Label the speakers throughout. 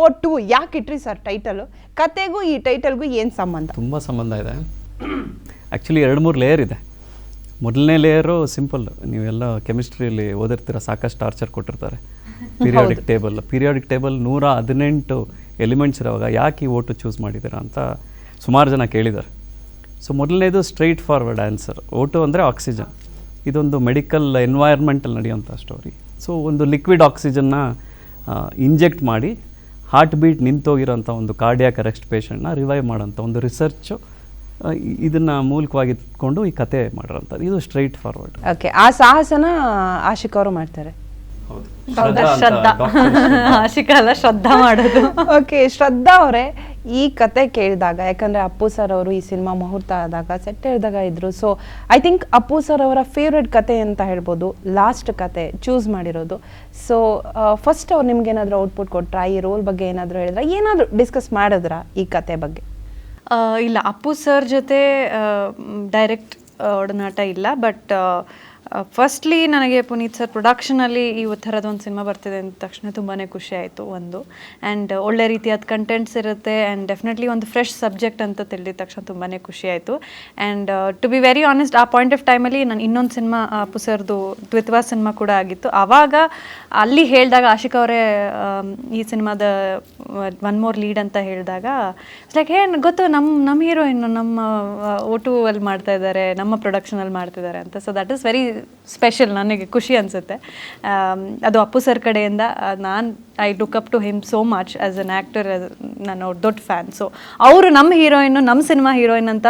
Speaker 1: ಓ to ಯಾಕೆ ಇಟ್ರಿ sir title ಕತೆಗೂ ಈ ಟೈಟಲ್ಗೂ ಏನು ಸಂಬಂಧ?
Speaker 2: ತುಂಬ ಸಂಬಂಧ ಇದೆ. ಆ್ಯಕ್ಚುಲಿ ಎರಡು ಮೂರು ಲೇಯರ್ ಇದೆ. ಮೊದಲನೇ ಲೇಯರು ಸಿಂಪಲ್ ನೀವೆಲ್ಲ ಕೆಮಿಸ್ಟ್ರಿಯಲ್ಲಿ ಓದಿರ್ತೀರ ಸಾಕಷ್ಟು ಟಾರ್ಚರ್ ಕೊಟ್ಟಿರ್ತಾರೆ. ಪೀರಿಯಾಡಿಕ್ ಟೇಬಲ್ ಪೀರಿಯಾಡಿಕ್ ಟೇಬಲ್ ನೂರ ಹದಿನೆಂಟು ಎಲಿಮೆಂಟ್ಸ್ ಇರೋವಾಗ ಯಾಕೆ ಈ ಓಟು ಚೂಸ್ ಮಾಡಿದ್ದೀರಾ ಅಂತ ಸುಮಾರು ಜನ ಕೇಳಿದ್ದಾರೆ ಸೊ ಮೊದಲನೇದು ಸ್ಟ್ರೈಟ್ ಫಾರ್ವರ್ಡ್ ಆನ್ಸರ್ ಓಟು ಅಂದರೆ ಆಕ್ಸಿಜನ್ ಇದೊಂದು ಮೆಡಿಕಲ್ ಎನ್ವೈರ್ಮೆಂಟಲ್ಲಿ ನಡೆಯುವಂಥ ಸ್ಟೋರಿ ಸೊ ಒಂದು ಲಿಕ್ವಿಡ್ ಆಕ್ಸಿಜನ್ನ ಇಂಜೆಕ್ಟ್ ಮಾಡಿ ಹಾರ್ಟ್ ಬೀಟ್ ನಿಂತೋಗಿರೋಂಥ ಒಂದು ಕಾರ್ಡಿಯಾಕ್ ಅರೆಸ್ಟ್ ಪೇಷಂಟ್ನ ರಿವೈವ್ ಮಾಡೋಂಥ ಒಂದು ರಿಸರ್ಚು ಇದನ್ನು ಮೂಲಕವಾಗಿ ಇಟ್ಕೊಂಡು ಈ ಕತೆ ಮಾಡಿರೋಂಥದ್ದು. ಇದು ಸ್ಟ್ರೈಟ್ ಫಾರ್ವರ್ಡ್
Speaker 1: ಓಕೆ ಆ ಸಾಹಸನ ಆಶಿಕ್ ಅವರು ಮಾಡ್ತಾರೆ.
Speaker 3: ಶ್ರದ್ಧಾ ಆಶಿಕಾ ಅಲ್ಲ ಶ್ರದ್ಧಾ ಮಾಡೋದು.
Speaker 1: ಓಕೆ ಶ್ರದ್ಧಾ ಅವರೇ ಈ ಕತೆ ಕೇಳಿದಾಗ, ಯಾಕಂದ್ರೆ ಅಪ್ಪು ಸರ್ ಅವರು ಈ ಸಿನಿಮಾ ಮುಹೂರ್ತ ಆದಾಗ ಸೆಟ್ ಹೇಳಿದಾಗ ಇದ್ರು. So I think Appu sir ಅವರ ಫೇವ್ರೆಟ್ ಕತೆ ಅಂತ ಹೇಳ್ಬೋದು ಲಾಸ್ಟ್ ಕತೆ ಚೂಸ್ ಮಾಡಿರೋದು. ಸೊ ಫಸ್ಟ್ ಅವ್ರು ನಿಮ್ಗೆ ಏನಾದರೂ ಔಟ್ಪುಟ್ ಕೊಟ್ರಾ? ಈ ರೋಲ್ ಬಗ್ಗೆ ಏನಾದರೂ ಹೇಳಿದ್ರ? ಏನಾದರೂ ಡಿಸ್ಕಸ್ ಮಾಡಿದ್ರಾ ಈ ಕತೆ ಬಗ್ಗೆ?
Speaker 3: ಇಲ್ಲ. ಅಪ್ಪು ಸರ್ ಜೊತೆ ಡೈರೆಕ್ಟ್ ಒಡನಾಟ ಇಲ್ಲ. ಬಟ್ ಫಸ್ಟ್ಲಿ ನನಗೆ ಪುನೀತ್ ಸರ್ ಪ್ರೊಡಕ್ಷನಲ್ಲಿ ಈ ಥರದ ಒಂದು ಸಿನಿಮಾ ಬರ್ತಿದೆ ಅಂದ ತಕ್ಷಣ ತುಂಬಾ ಖುಷಿ ಆಯಿತು ಒಂದು. ಆ್ಯಂಡ್ ಒಳ್ಳೆ ರೀತಿಯಾದ ಕಂಟೆಂಟ್ಸ್ ಇರುತ್ತೆ ಆ್ಯಂಡ್ ಡೆಫಿನೆಟ್ಲಿ ಒಂದು ಫ್ರೆಶ್ ಸಬ್ಜೆಕ್ಟ್ ಅಂತ ತಿಳಿದ ತಕ್ಷಣ ತುಂಬಾ ಖುಷಿ ಆಯಿತು. And to be very honest ಆ ಪಾಯಿಂಟ್ ಆಫ್ ಟೈಮಲ್ಲಿ ನಾನು ಇನ್ನೊಂದು ಸಿನಿಮಾ ಪುಸರ್ದು ಸರ್ದು ದ್ವಿತ್ವಾ ಸಿನಿಮಾ ಕೂಡ ಆಗಿತ್ತು. ಆವಾಗ ಅಲ್ಲಿ ಹೇಳಿದಾಗ ಆಶಿಕ್ ಅವರೇ ಈ ಸಿನಿಮಾದ ಒನ್ ಮೋರ್ ಲೀಡ್ ಅಂತ ಹೇಳಿದಾಗ ಲೈಕ್ ಹೇ ಗೊತ್ತು ನಮ್ಮ ನಮ್ಮ ಹೀರೋಯಿನ್ ನಮ್ಮ ಓಟು ಅಲ್ಲಿ ಮಾಡ್ತಾ ಇದ್ದಾರೆ, ನಮ್ಮ ಪ್ರೊಡಕ್ಷನಲ್ಲಿ ಮಾಡ್ತಿದ್ದಾರೆ ಅಂತ. So that is very special ನನಗೆ ಖುಷಿ ಅನಿಸುತ್ತೆ. ಅದು ಅಪ್ಪು ಸರ್ ಕಡೆಯಿಂದ ನಾನು I look up to him so much as an actor ನಾನು ಅವ್ರ ದೊಡ್ಡ ಫ್ಯಾನ್ ಸೊ ಅವರು ನಮ್ಮ ಹೀರೋಯಿನ್ನು ನಮ್ಮ ಸಿನಿಮಾ ಹೀರೋಯಿನ್ ಅಂತ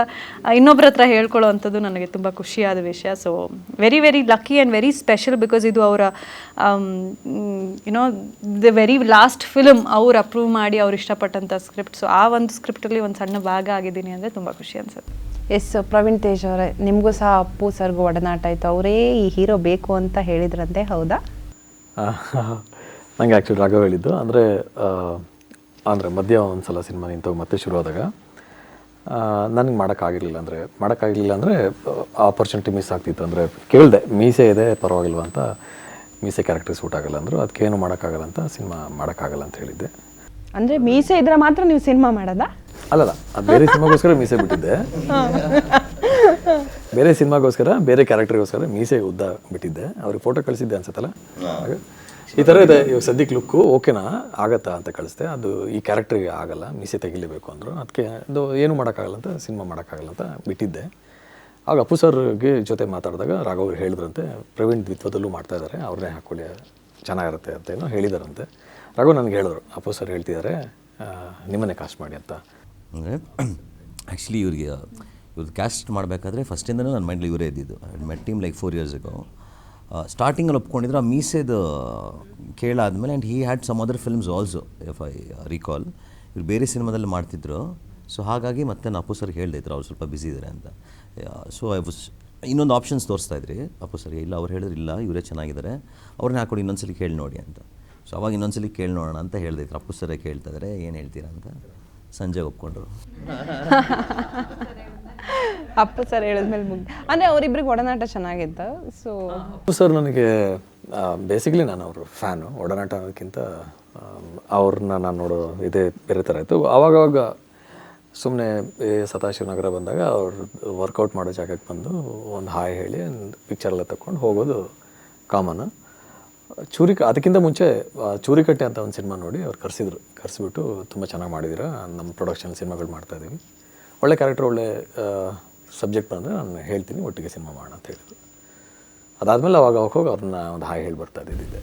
Speaker 3: ಇನ್ನೊಬ್ಬರ ಹತ್ರ ಹೇಳ್ಕೊಳ್ಳೋ ನನಗೆ ತುಂಬ ಖುಷಿಯಾದ ವಿಷಯ. So very very lucky and very special because ಇದು ಅವರ you know the very last film ಅವ್ರು ಅಪ್ರೂವ್ ಮಾಡಿ ಅವ್ರು ಇಷ್ಟಪಟ್ಟಂಥ ಸ್ಕ್ರಿಪ್ಟ್ ಸೊ ಆ ಒಂದು ಸ್ಕ್ರಿಪ್ಟಲ್ಲಿ ಒಂದು ಸಣ್ಣ ಭಾಗ ಆಗಿದ್ದೀನಿ ಅಂದರೆ ತುಂಬ ಖುಷಿ ಅನ್ಸುತ್ತೆ.
Speaker 1: ಎಸ್, ಪ್ರವೀಣ್ ತೇಜ್ ಅವರೇ, ನಿಮಗೂ ಸಹ ಅಪ್ಪು ಸರ್ಗೂ ಒಡನಾಟ ಆಯಿತು. ಅವರೇ ಈ ಹೀರೋ ಬೇಕು ಅಂತ ಹೇಳಿದ್ರಂತೆ, ಹೌದಾ?
Speaker 4: ನಂಗೆ ಆ್ಯಕ್ಚುಲಿ ರಾಘವ್ ಹೇಳಿದ್ದು. ಅಂದರೆ ಅಂದರೆ ಮಧ್ಯ ಒಂದು ಸಲ ಸಿನಿಮಾ ನಿಂತು ಮತ್ತೆ ಶುರುವಾದಾಗ ನನಗೆ ಮಾಡೋಕ್ಕಾಗಿರಲಿಲ್ಲ ಅಂದರೆ ಮಾಡೋಕ್ಕಾಗಿರಲಿಲ್ಲ ಅಂದರೆ ಆಪರ್ಚುನಿಟಿ ಮಿಸ್ ಆಗ್ತಿತ್ತು. ಅಂದರೆ ಕೇಳಿದೆ, ಮೀಸೆ ಇದೆ, ಪರವಾಗಿಲ್ವ ಅಂತ, ಮೀಸೆ ಕ್ಯಾರೆಕ್ಟರ್ ಸೂಟ್ ಆಗಲ್ಲ ಅಂದರು. ಅದಕ್ಕೇನು ಮಾಡೋಕ್ಕಾಗಲ್ಲ ಅಂತ, ಸಿನಿಮಾ ಮಾಡೋಕ್ಕಾಗಲ್ಲ ಅಂತ ಹೇಳಿದ್ದೆ.
Speaker 1: ಅಂದರೆ ಮೀಸೆ ಇದ್ರೆ ಮಾತ್ರ ನೀವು ಸಿನಿಮಾ ಮಾಡೋದಾ
Speaker 4: ಅಲ್ಲಲ್ಲ, ಅದು ಬೇರೆ ಸಿನಿಮಾಗೋಸ್ಕರ ಮೀಸೆ ಬಿಟ್ಟಿದ್ದೆ. ಬೇರೆ ಸಿನಿಮಾಗೋಸ್ಕರ, ಬೇರೆ ಕ್ಯಾರೆಕ್ಟರ್ಗೋಸ್ಕರ ಮೀಸೆ ಉದ್ದ ಬಿಟ್ಟಿದ್ದೆ. ಅವ್ರಿಗೆ ಫೋಟೋ ಕಳಿಸಿದ್ದೆ ಅನ್ಸತ್ತಲ್ಲ? ಈ ಥರ ಇದೆ, ಇವಾಗ ಸದ್ಯಕ್ಕೆ ಲುಕ್ಕು ಓಕೆನಾ ಆಗತ್ತಾ ಅಂತ ಕಳಿಸ್ದೆ. ಅದು ಈ ಕ್ಯಾರೆಕ್ಟ್ರಿಗೆ ಆಗಲ್ಲ, ಮೀಸೆ ತೆಗಿಲೇಬೇಕು ಅಂದರು. ಅದಕ್ಕೆ ಅದು ಏನು ಮಾಡೋಕ್ಕಾಗಲ್ಲ ಅಂತ, ಸಿನಿಮಾ ಮಾಡೋಕ್ಕಾಗಲ್ಲ ಅಂತ ಬಿಟ್ಟಿದ್ದೆ. ಆಗ ಅಪ್ಪು ಸರ್ಗೆ ಜೊತೆ ಮಾತಾಡಿದಾಗ ರಾಘವ್ ಹೇಳಿದ್ರಂತೆ, ಪ್ರವೀಣ್ ದ್ವಿತ್ವದಲ್ಲೂ ಮಾಡ್ತಾ ಇದ್ದಾರೆ ಅವ್ರನ್ನೇ ಹಾಕ್ಕೊಳ್ಳಿ ಚೆನ್ನಾಗಿರುತ್ತೆ ಅಂತ ಏನೋ ಹೇಳಿದಾರಂತೆ. ರಘು ನನಗೆ ಹೇಳಿದ್ರು, ಅಪ್ಪು ಸರ್ ಹೇಳ್ತಿದ್ದಾರೆ ನಿಮ್ಮನ್ನೇ ಕಾಸ್ಟ್ ಮಾಡಿ ಅಂತ.
Speaker 5: ಅಂದರೆ ಆ್ಯಕ್ಚುಲಿ ಇವ್ರಿಗೆ ಇವ್ರದ್ದು ಕ್ಯಾಸ್ಟ್ ಮಾಡಬೇಕಾದ್ರೆ ಫಸ್ಟಿಂದನೂ ನನ್ನ ಮೈಂಡ್ಲಿ ಇವರೇ ಇದ್ದಿದ್ದು. Met team like four ago ಸ್ಟಾರ್ಟಿಂಗಲ್ಲಿ ಒಪ್ಕೊಂಡಿದ್ರು, ಆ ಮೀಸೆದು ಕೇಳಾದಮೇಲೆ and he had some other films also if I recall ಇವ್ರು ಬೇರೆ ಸಿನಿಮಾದಲ್ಲಿ ಮಾಡ್ತಿದ್ರು. ಸೊ ಹಾಗಾಗಿ ಮತ್ತೆ ನಾನು ಅಪ್ಪು ಸರ್ ಹೇಳಿದ್ರು ಅವ್ರು ಸ್ವಲ್ಪ ಬ್ಯುಸಿ ಇದ್ದಾರೆ ಅಂತ. ಸೊ ಐ ವಾಸ್ ಇನ್ನೊಂದು ಆಪ್ಷನ್ಸ್ ತೋರಿಸ್ತಾ ಇದ್ರಿ. ಅಪ್ಪು ಸರಿ ಇಲ್ಲ ಅವ್ರು ಹೇಳಿದ್ರು ಇಲ್ಲ ಇವರೇ ಚೆನ್ನಾಗಿದ್ದಾರೆ. ಅವ್ರನ್ನ ಹಾಕೊಂಡು ಇನ್ನೊಂದ್ಸಲಿ ಕೇಳಿ ನೋಡಿ ಅಂತ. ಸೊ ಅವಾಗ ಇನ್ನೊಂದ್ಸಲಿ ಕೇಳಿ ನೋಡೋಣ ಅಂತ ಹೇಳಿದೆ ಅಪ್ಪು ಸರೇ ಕೇಳ್ತಾ ಇದ್ರೆ ಏನು ಹೇಳ್ತೀರಾ ಅಂತ. ಸಂಜೆ ಒಪ್ಕೊಂಡ್ರು.
Speaker 1: ಅಪ್ಪು ಸರ್ ಹೇಳಿದ್ಮೇಲೆ ಮುಗ್ದು ಅಂದ್ರೆ ಅವರಿಬ್ರಿಗೆ ಒಡನಾಟ ಚೆನ್ನಾಗಿತ್ತು ಸೊ
Speaker 4: ಅಪ್ಪು ಸರ್ ನನಗೆ ಬೇಸಿಕಲಿ ನಾನು ಅವರು ಫ್ಯಾನು ಒಡನಾಟಕ್ಕಿಂತ ಅನ್ನೋದಕ್ಕಿಂತ ಅವ್ರನ್ನ ನಾನು ನೋಡೋ ಇದೇ ಬೇರೆ ಥರ ಇತ್ತು. ಆವಾಗವಾಗ ಸುಮ್ಮನೆ ಸದಾಶಿವ ನಗರ ಬಂದಾಗ ಅವ್ರು ವರ್ಕೌಟ್ ಮಾಡೋ ಜಾಗಕ್ಕೆ ಬಂದು ಒಂದು ಹಾಯ್ ಹೇಳಿ ಒಂದು ಪಿಕ್ಚರ್ ಎಲ್ಲ ತಗೊಂಡು ಹೋಗೋದು ಕಾಮನ್. ಚೂರಿ ಅದಕ್ಕಿಂತ ಮುಂಚೆ ಚೂರಿಕಟ್ಟೆ ಅಂತ ಒಂದು ಸಿನಿಮಾ ನೋಡಿ ಅವ್ರು ಕರೆಸಿದ್ರು. ಕರೆಸಿಬಿಟ್ಟು ತುಂಬ ಚೆನ್ನಾಗಿ ಮಾಡಿದ್ದೀರಾ ನಮ್ಮ ಪ್ರೊಡಕ್ಷನ್ ಸಿನಿಮಾಗಳು ಮಾಡ್ತಾ ಇದ್ದೀವಿ ಒಳ್ಳೆ ಕ್ಯಾರೆಕ್ಟರ್ ಒಳ್ಳೆ ಸಬ್ಜೆಕ್ಟ್ ಬಂದರೆ ನಾನು ಹೇಳ್ತೀನಿ, ಒಟ್ಟಿಗೆ ಸಿನಿಮಾ ಮಾಡೋಣ ಅಂತ ಹೇಳಿದ್ರು. ಅದಾದಮೇಲೆ ಅವಾಗ ಹೋಗಿ ಅವ್ರನ್ನ ಒಂದು ಹಾಯ್ ಹೇಳಿ ಬರ್ತಾ ಇದ್ದಿದ್ದೆ.